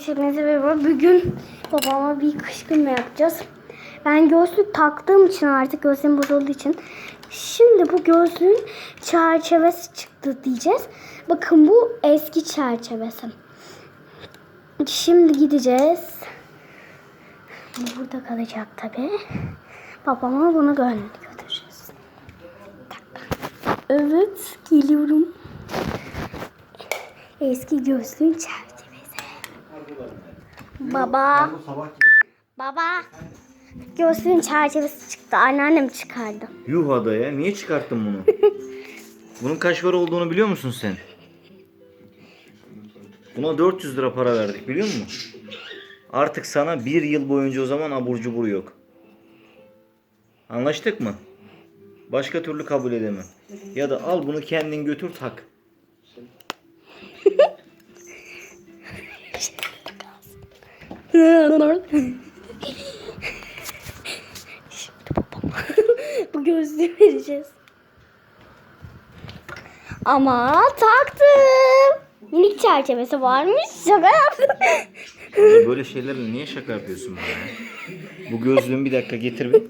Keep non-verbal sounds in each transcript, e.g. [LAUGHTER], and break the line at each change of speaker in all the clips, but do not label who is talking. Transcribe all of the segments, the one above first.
Hepinize merhaba. Bugün babama bir kışkırtma yapacağız. Ben gözlük taktığım için artık gözlerim bozulduğu için. Şimdi bu gözlüğün çerçevesi çıktı diyeceğiz. Bakın bu eski çerçevesi. Şimdi gideceğiz. Burada kalacak tabi. Babama bunu gö- götüreceğiz. Evet geliyorum. Eski gözlüğün çerçevesi. Baba. Baba. Gözlüğün çerçevesi çıktı. Anneannem çıkardı.
Yuh adaya niye çıkarttın bunu? [LAUGHS] Bunun kaç para olduğunu biliyor musun sen? Buna 400 lira para verdik biliyor musun? Artık sana bir yıl boyunca o zaman abur cubur yok. Anlaştık mı? Başka türlü kabul edemem. Ya da al bunu kendin götür tak.
Şimdi babama bu gözlüğü vereceğiz. Ama taktım. Minik çerçevesi varmış. Şaka yaptım.
Ya Böyle şeylerle niye şaka yapıyorsun bana ya? Bu gözlüğümü bir dakika getir bir.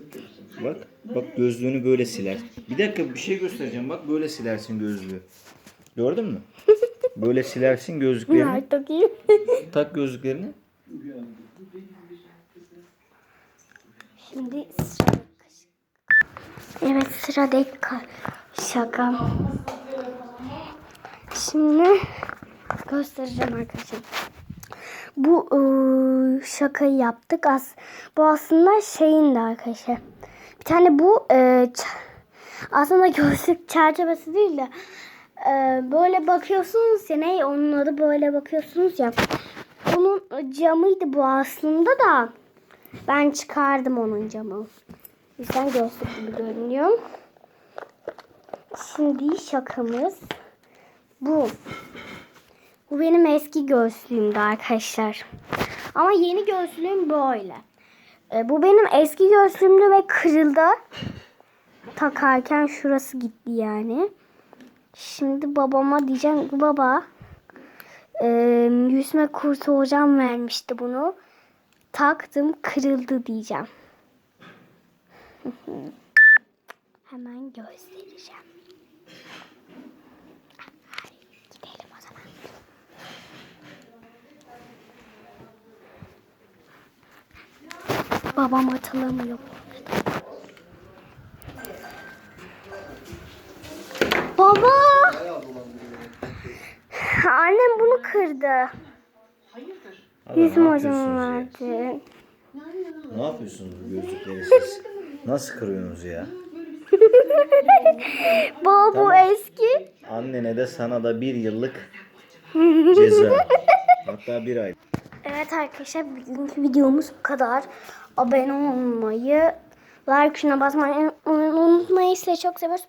Bak. Bak gözlüğünü böyle siler. Bir dakika bir şey göstereceğim. Bak böyle silersin gözlüğü. Gördün mü? Böyle silersin gözlüklerini. Tak gözlüklerini.
Şimdi sıra Evet sıradaki ka- şaka. Şimdi göstereceğim arkadaşlar. Bu ıı, şakayı yaptık. As bu aslında şeyin de arkadaşlar. Bir tane bu ıı, aslında gözlük çerçevesi değil de ıı, böyle bakıyorsunuz ya ne onun adı böyle bakıyorsunuz ya. Onun camıydı bu aslında da. Ben çıkardım onun camı. Yüzden gözlük gibi görünüyor. Şimdi şakamız bu. Bu benim eski gözlüğümdü arkadaşlar. Ama yeni gözlüğüm böyle. E, bu benim eski gözlüğümdü ve kırıldı. Takarken şurası gitti yani. Şimdi babama diyeceğim baba e, yüzme kursu hocam vermişti bunu taktım kırıldı diyeceğim. [LAUGHS] Hemen göstereceğim. Gidelim o zaman. Babam hatırlamıyor. Baba! Annem bunu kırdı. Yüzüm hocam verdi.
Ne yapıyorsunuz bu gözlükleri siz? Nasıl kırıyorsunuz ya?
Baba [LAUGHS] bu eski.
Annene de sana da bir yıllık [LAUGHS] ceza. Hatta bir ay.
Evet arkadaşlar bugünkü videomuz bu kadar. Abone olmayı, like tuşuna basmayı unutmayın. Sizi çok seviyoruz.